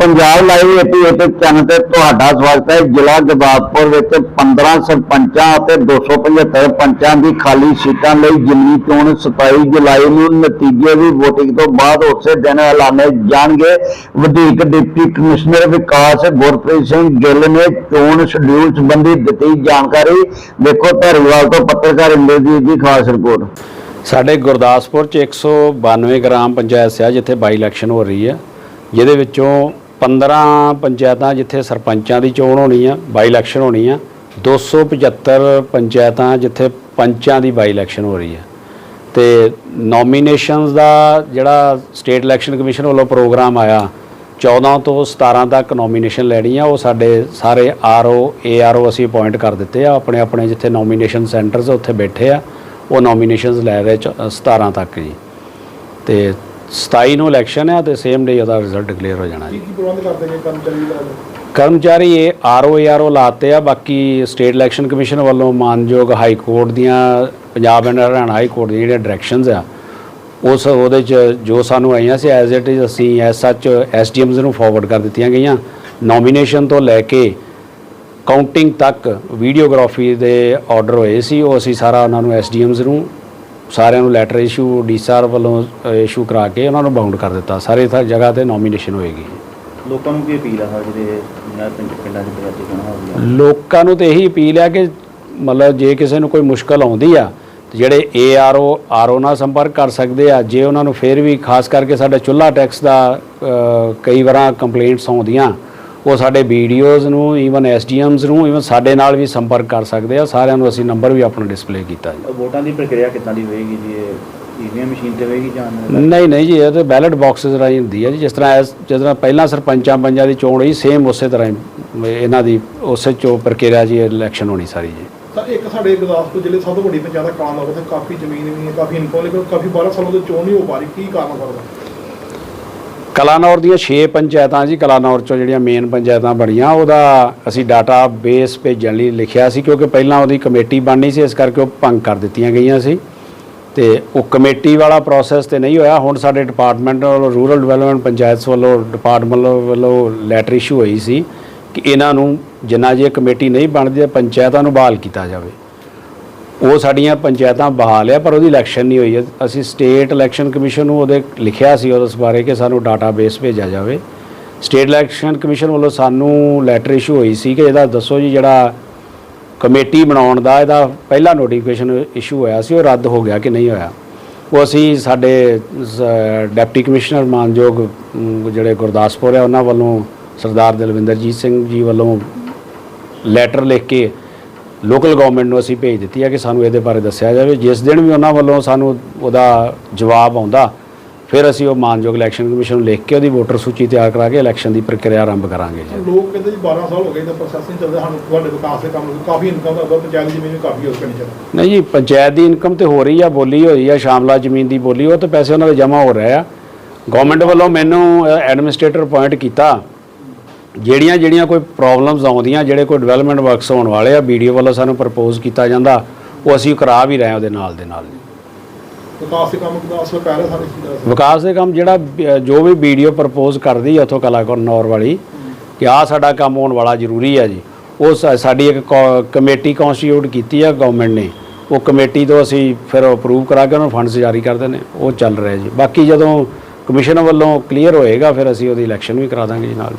Punjab live app ਅਤੇ channel ਤੇ ਤੁਹਾਡਾ ਸਵਾਗਤ ਹੈ। ਜ਼ਿਲ੍ਹਾ ਗੁਰਦਾਸਪੁਰ ਵਿੱਚ 15 ਸਰਪੰਚਾਂ ਅਤੇ 275 ਪੰਚਾਂ ਦੀ ਖਾਲੀ ਸੀਟਾਂ ਲਈ ਜਿਮਨੀ ਚੋਣ 27 ਜੁਲਾਈ ਨੂੰ ਨਤੀਜੇ ਦੀ VOTING ਤੋਂ ਬਾਅਦ ਉਸੇ ਦਿਨ ਐਲਾਨੇ ਜਾਣਗੇ। ਵਧੀਕ ਡਿਪਟੀ ਕਮਿਸ਼ਨਰ ਵਿਕਾਸ ਗੁਰਪ੍ਰੀਤ ਸਿੰਘ ਗਿੱਲ ਨੇ ਚੋਣ ਸ਼ਡਿਊਲ ਸੰਬੰਧੀ ਦਿੱਤੀ ਜਾਣਕਾਰੀ। ਦੇਖੋ ਧਾਰੀਵਾਲ ਤੋਂ ਪੱਤਰਕਾਰ ਇੰਦਰਜੀਤ ਦੀ ਖਾਸ ਰਿਪੋਰਟ। ਸਾਡੇ ਗੁਰਦਾਸਪੁਰ ਚ 192 ਗ੍ਰਾਮ ਪੰਚਾਇਤ ਸਿਆ ਜਿੱਥੇ ਬਾਈ ਇਲੈਕਸ਼ਨ ਹੋ ਰਹੀ ਹੈ। ਜਿਹਦੇ ਵਿੱਚੋਂ 15 ਪੰਚਾਇਤਾਂ ਜਿੱਥੇ ਸਰਪੰਚਾਂ ਦੀ ਚੋਣ ਹੋਣੀ ਆ ਬਾਈ ਇਲੈਕਸ਼ਨ ਹੋਣੀ ਆ 275 ਪੰਚਾਇਤਾਂ ਜਿੱਥੇ ਪੰਚਾਂ ਦੀ ਬਾਈ ਇਲੈਕਸ਼ਨ ਹੋ ਰਹੀ ਆ। ਤੇ ਨੋਮੀਨੇਸ਼ਨਸ ਦਾ ਜਿਹੜਾ ਸਟੇਟ ਇਲੈਕਸ਼ਨ ਕਮਿਸ਼ਨ ਵੱਲੋਂ ਪ੍ਰੋਗਰਾਮ ਆਇਆ 14 ਤੋਂ 17 ਤੱਕ ਨੋਮੀਨੇਸ਼ਨ ਲੈਣੀ ਆ, ਉਹ ਸਾਡੇ ਸਾਰੇ ਆਰਓ ਏਆਰਓ ਅਸੀਂ ਅਪਾਇੰਟ ਕਰ ਦਿੱਤੇ ਆ, ਆਪਣੇ ਆਪਣੇ ਜਿੱਥੇ ਨੋਮੀਨੇਸ਼ਨ ਸੈਂਟਰਸ ਉੱਥੇ ਬੈਠੇ ਆ, ਉਹ ਨੋਮੀਨੇਸ਼ਨਸ ਲੈ ਰਹੇ ਚ- 17 ਤੱਕ ਜੀ। ਤੇ 27 ਨੂੰ ਇਲੈਕਸ਼ਨ ਹੈ ਤੇ ਸੇਮ ਡੇ ਉਹਦਾ ਰਿਜ਼ਲਟ ਡਿਕਲੇਅਰ ਹੋ ਜਾਣਾ ਜੀ। ਕੀ ਕੀ ਪ੍ਰਬੰਧ ਕਰਦੇ ਨੇ ਕਰਮਚਾਰੀ ਦਾ ਕਰਮਚਾਰੀ ਇਹ ਆਰਓ ਏਆਰਓ ਲਾਤੇ ਆ, ਬਾਕੀ ਸਟੇਟ ਇਲੈਕਸ਼ਨ ਕਮਿਸ਼ਨ ਵੱਲੋਂ ਮਾਨਯੋਗ ਹਾਈ ਕੋਰਟ ਦੀਆਂ, Punjab and Haryana high court ਦੀਆਂ ਜਿਹੜੀਆਂ ਡਾਇਰੈਕਸ਼ਨਸ ਆ, ਉਸ ਉਹਦੇ ਚ ਜੋ ਸਾਨੂੰ ਆਈਆਂ ਸੀ ਐਜ਼ ਇਟ ਇਜ਼ ਅਸੀਂ ਐਸ ਸੱਚ ਐਸਡੀਐਮਸ ਨੂੰ ਫਾਰਵਰਡ ਕਰ ਦਿੱਤੀਆਂ ਗਈਆਂ। ਨੋਮੀਨੇਸ਼ਨ ਤੋਂ ਲੈ ਕੇ ਕਾਊਂਟਿੰਗ ਤੱਕ ਵੀਡੀਓਗ੍ਰਾਫੀ ਦੇ ਆਰਡਰ ਹੋਏ ਸੀ, ਉਹ ਅਸੀਂ ਸਾਰਾ ਉਹਨਾਂ ਨੂੰ ਐਸਡੀਐਮਸ ਨੂੰ ਸਾਰਿਆਂ ਨੂੰ ਲੈਟਰ ਇਸ਼ੂ ਡੀਸਆਰ ਵੱਲੋਂ ਇਸ਼ੂ ਕਰਾ ਕੇ ਉਹਨਾਂ ਨੂੰ ਬਾਉਂਡ ਕਰ ਦਿੱਤਾ। ਸਾਰੇ ਥਾਂ ਜਗ੍ਹਾ ਤੇ ਨੋਮੀਨੇਸ਼ਨ ਹੋਏਗੀ। ਲੋਕਾਂ ਨੂੰ ਕੀ ਅਪੀਲ ਆ ਸਰ ਜਿਹੜੇ ਪਿੰਡ ਪਿੰਡਾਂ 'ਚ ਪੰਜਾਬੀ ਕਹਿਣਾ ਹੋ ਗਿਆ ਲੋਕਾਂ ਨੂੰ ਤੇ ਇਹੀ ਅਪੀਲ ਹੈ ਕਿ ਮਤਲਬ ਜੇ ਕਿਸੇ ਨੂੰ ਕੋਈ ਮੁਸ਼ਕਲ ਆਉਂਦੀ ਆ ਤੇ ਜਿਹੜੇ ਏਆਰਓ ਆਰਓ ਨਾਲ ਸੰਪਰਕ ਕਰ ਸਕਦੇ ਆ ਜੇ ਉਹਨਾਂ ਨੂੰ ਫਿਰ ਵੀ ਖਾਸ ਕਰਕੇ ਸਾਡੇ ਚੁੱਲ੍ਹਾ ਟੈਕਸ ਦਾ ਕਈ ਵਾਰਾਂ ਕੰਪਲੇਂਟਸ ਆਉਂਦੀਆਂ ਉਹ ਸਾਡੇ ਵੀਡੀਓਜ਼ ਨੂੰ ਈਵਨ ਐਸਡੀਐਮਸ ਨੂੰ ਈਵਨ ਸਾਡੇ ਨਾਲ ਵੀ ਸੰਪਰਕ ਕਰ ਸਕਦੇ ਆ। ਸਾਰਿਆਂ ਨੂੰ ਅਸੀਂ ਨੰਬਰ ਵੀ ਆਪਣਾ ਡਿਸਪਲੇ ਕੀਤਾ ਜੀ। ਵੋਟਾਂ ਦੀ ਪ੍ਰਕਿਰਿਆ ਕਿੱਦਾਂ ਦੀ ਹੋਏਗੀ ਜੀ? ਇਹ ਈਵੀਐਮ ਮਸ਼ੀਨ ਤੇ ਹੋਏਗੀ ਜਾਂ ਨਹੀਂ ਨਹੀਂ ਜੀ ਇਹ ਤਾਂ ਬੈਲਟ ਬਾਕਸਸ ਰਾਹੀਂ ਹੁੰਦੀ ਹੈ ਜੀ। ਜਿਸ ਤਰ੍ਹਾਂ ਇਸ- ਜਿਸ ਤਰ੍ਹਾਂ ਪਹਿਲਾਂ ਸਰਪੰਚਾਂ ਪੰਜਾਂ ਦੀ ਚੋਣ ਹੋਈ ਸੇਮ ਉਸੇ ਤਰ੍ਹਾਂ ਹੀ ਇਹਨਾਂ ਦੀ ਉਸੇ ਚੋ ਪ੍ਰਕਿਰਿਆ ਜੀ ਇਲੈਕਸ਼ਨ ਹੋਣੀ ਸਾਰੀ ਜੀ। ਤਾਂ ਇੱਕ ਸਾਡੇ ਗੁਰਦਾਸਪੁਰ ਜ਼ਿਲ੍ਹੇ ਸਭ ਤੋਂ ਵੱਡੀ ਪੰਚਾਇਤ ਕਾਲਾ ਉੱਥੇ ਕਾਫੀ ਜ਼ਮੀਨ ਵੀ ਹੈ ਕਾਫੀ ਇਨਕਮ ਲੇਕਿਨ ਕਾਫੀ 12 ਸਾਲਾਂ ਤੋਂ ਚੋਣ ਨਹੀਂ ਹੋ ਪਾ ਰਹੀ। ਕੀ ਕਾਰਨ ਕਰਦਾ ਕਲਾਨੌਰ ਦੀਆਂ 6 ਪੰਚਾਇਤਾਂ ਜੀ, ਕਲਾਨੌਰ ਚੋਂ ਜਿਹੜੀਆਂ ਮੇਨ ਪੰਚਾਇਤਾਂ ਬਣੀਆਂ, ਉਹਦਾ ਅਸੀਂ ਡਾਟਾ ਬੇਸ ਭੇਜਣ ਲਈ ਲਿਖਿਆ ਸੀ ਕਿਉਂਕਿ ਪਹਿਲਾਂ ਉਹਦੀ ਕਮੇਟੀ ਬਣਨੀ ਸੀ, ਇਸ ਕਰਕੇ ਉਹ ਭੰਗ ਕਰ ਦਿੱਤੀਆਂ ਗਈਆਂ ਸੀ। ਤੇ ਉਹ ਕਮੇਟੀ ਵਾਲਾ ਪ੍ਰੋਸੈਸ ਤੇ ਨਹੀਂ ਹੋਇਆ, ਹੁਣ ਸਾਡੇ ਡਿਪਾਰਟਮੈਂਟ ਵੱਲੋਂ ਰੂਰਲ ਡਿਵੈਲਪਮੈਂਟ ਪੰਚਾਇਤਸ ਵੱਲੋਂ ਡਿਪਾਰਟਮੈਂਟ ਵੱਲੋਂ ਲੈਟਰ ਇਸ਼ੂ ਹੋਈ ਸੀ ਕਿ ਇਹਨਾਂ ਨੂੰ ਜਿੰਨਾ ਜੇ ਕਮੇਟੀ ਨਹੀਂ ਬਣਦੀ, ਪੰਚਾਇਤਾਂ ਨੂੰ ਬਹਾਲ ਕੀਤਾ ਜਾਵੇ। ਉਹ ਸਾਡੀਆਂ ਪੰਚਾਇਤਾਂ ਬਹਾਲ ਆ, ਪਰ ਉਹਦੀ ਇਲੈਕਸ਼ਨ ਨਹੀਂ ਹੋਈ। ਅਸੀਂ ਸਟੇਟ ਇਲੈਕਸ਼ਨ ਕਮਿਸ਼ਨ ਨੂੰ ਉਹਦੇ ਲਿਖਿਆ ਸੀ ਉਸ ਬਾਰੇ ਕਿ ਸਾਨੂੰ ਡਾਟਾਬੇਸ ਭੇਜਿਆ ਜਾਵੇ। ਸਟੇਟ ਇਲੈਕਸ਼ਨ ਕਮਿਸ਼ਨ ਵੱਲੋਂ ਸਾਨੂੰ ਲੈਟਰ ਇਸ਼ੂ ਹੋਈ ਸੀ ਕਿ ਇਹਦਾ ਦੱਸੋ ਜੀ ਜਿਹੜਾ ਕਮੇਟੀ ਬਣਾਉਣ ਦਾ ਇਹਦਾ ਪਹਿਲਾ ਨੋਟੀਫਿਕੇਸ਼ਨ ਇਸ਼ੂ ਹੋਇਆ ਸੀ, ਉਹ ਰੱਦ ਹੋ ਗਿਆ ਕਿ ਨਹੀਂ ਹੋਇਆ। ਉਹ ਅਸੀਂ ਸਾਡੇ ਸ- ਡਿਪਟੀ ਕਮਿਸ਼ਨਰ ਮਾਨਯੋਗ ਜਿਹੜੇ ਗੁਰਦਾਸਪੁਰ ਆ, ਉਹਨਾਂ ਵੱਲੋਂ ਸਰਦਾਰ ਦਲਵਿੰਦਰਜੀਤ ਸਿੰਘ ਜੀ ਵੱਲੋਂ ਲੈਟਰ ਲਿਖ ਕੇ ਲੋਕਲ ਗਵਰਨਮੈਂਟ ਨੂੰ ਅਸੀਂ ਭੇਜ ਦਿੱਤੀ ਹੈ ਕਿ ਸਾਨੂੰ ਇਹਦੇ ਬਾਰੇ ਦੱਸਿਆ ਜਾਵੇ। ਜਿਸ ਦਿਨ ਵੀ ਉਹਨਾਂ ਵੱਲੋਂ ਸਾਨੂੰ ਉਹਦਾ ਜਵਾਬ ਆਉਂਦਾ ਫਿਰ ਅਸੀਂ ਉਹ ਮਾਨਯੋਗ ਇਲੈਕਸ਼ਨ ਕਮਿਸ਼ਨ ਨੂੰ ਲਿਖ ਕੇ ਉਹਦੀ ਵੋਟਰ ਸੂਚੀ ਤਿਆਰ ਕਰਾ ਕੇ ਇਲੈਕਸ਼ਨ ਦੀ ਪ੍ਰਕਿਰਿਆ ਆਰੰਭ ਕਰਾਂਗੇ ਜੀ। ਲੋਕ ਕਹਿੰਦੇ ਜੀ 12 ਸਾਲ ਹੋ ਗਏ ਤਾਂ ਪ੍ਰੋਸੈਸ ਨਹੀਂ ਚੱਲਦਾ ਸਾਨੂੰ ਤੁਹਾਡੇ ਵਿਕਾਸ ਦੇ ਕੰਮ ਕਾਫੀ ਇਨਕਮ ਦਾ ਹੁੰਦਾ ਪੰਚਾਇਤ ਜ਼ਮੀਨ ਵੀ ਕਾਫੀ ਹੋ ਪਿੰਡ ਚ ਨਹੀਂ ਜੀ ਪੰਚਾਇਤ ਦੀ ਇਨਕਮ ਤੇ ਹੋ ਰਹੀ ਆ ਬੋਲੀ ਹੋਈ ਆ ਸ਼ਾਮਲਾ ਜ਼ਮੀਨ ਦੀ ਬੋਲੀ ਉਹ ਤੇ ਪੈਸੇ ਉਹਨਾਂ ਦੇ ਜਮ੍ਹਾਂ ਹੋ ਰਹੇ ਆ। ਗਵਰਨਮੈਂਟ ਵੱਲੋਂ ਮੈਨੂੰ ਐਡਮਿਨਿਸਟ੍ਰੇਟਰ ਅਪਾਇੰਟ ਕੀਤਾ। ਜਿਹੜੀਆਂ ਜਿਹੜੀਆਂ ਕੋਈ ਪ੍ਰੋਬਲਮਸ ਆਉਂਦੀਆਂ ਜਿਹੜੇ ਕੋਈ ਡਿਵੈਲਪਮੈਂਟ ਵਰਕਸ ਹੋਣ ਵਾਲੇ ਆ ਵੀਡੀਓ ਵੱਲੋਂ ਸਾਨੂੰ ਪ੍ਰਪੋਜ਼ ਕੀਤਾ ਜਾਂਦਾ ਉਹ ਅਸੀਂ ਕਰਾ ਵੀ ਰਹੇ ਹਾਂ ਉਹਦੇ ਨਾਲ ਦੇ ਨਾਲ। ਵਿਕਾਸ ਦੇ ਕੰਮ ਹੈ ਸਾਰੇ ਵਿਕਾਸ ਦੇ ਕੰਮ ਜਿਹੜਾ ਜੋ ਵੀ ਵੀਡੀਓ ਪ੍ਰਪੋਜ਼ ਕਰਦੀ ਆ ਉਥੋਂ ਕਲਾਕਾਰ ਨੌਰ ਵਾਲੀ ਕਿ ਆਹ ਸਾਡਾ ਕੰਮ ਹੋਣ ਵਾਲਾ ਜ਼ਰੂਰੀ ਆ ਜੀ। ਉਹ ਸਾਡੀ ਇੱਕ ਕਮੇਟੀ ਕਨਸਟੀਟਿਊਟ ਕੀਤੀ ਆ ਗਵਰਨਮੈਂਟ ਨੇ। ਉਹ ਕਮੇਟੀ ਤੋਂ ਅਸੀਂ ਫਿਰ ਅਪਰੂਵ ਕਰਾ ਕੇ ਉਹਨਾਂ ਫੰਡਸ ਜਾਰੀ ਕਰਦੇ ਨੇ ਉਹ ਚੱਲ ਰਿਹਾ ਜੀ। ਬਾਕੀ ਜਦੋਂ ਕਮਿਸ਼ਨ ਵੱਲੋਂ ਕਲੀਅਰ ਹੋਏਗਾ ਫਿਰ ਅਸੀਂ ਉਹਦੀ ਇਲੈਕਸ਼ਨ ਵੀ ਕਰਾ ਦਾਂਗੇ ਜੀ ਨਾਲ।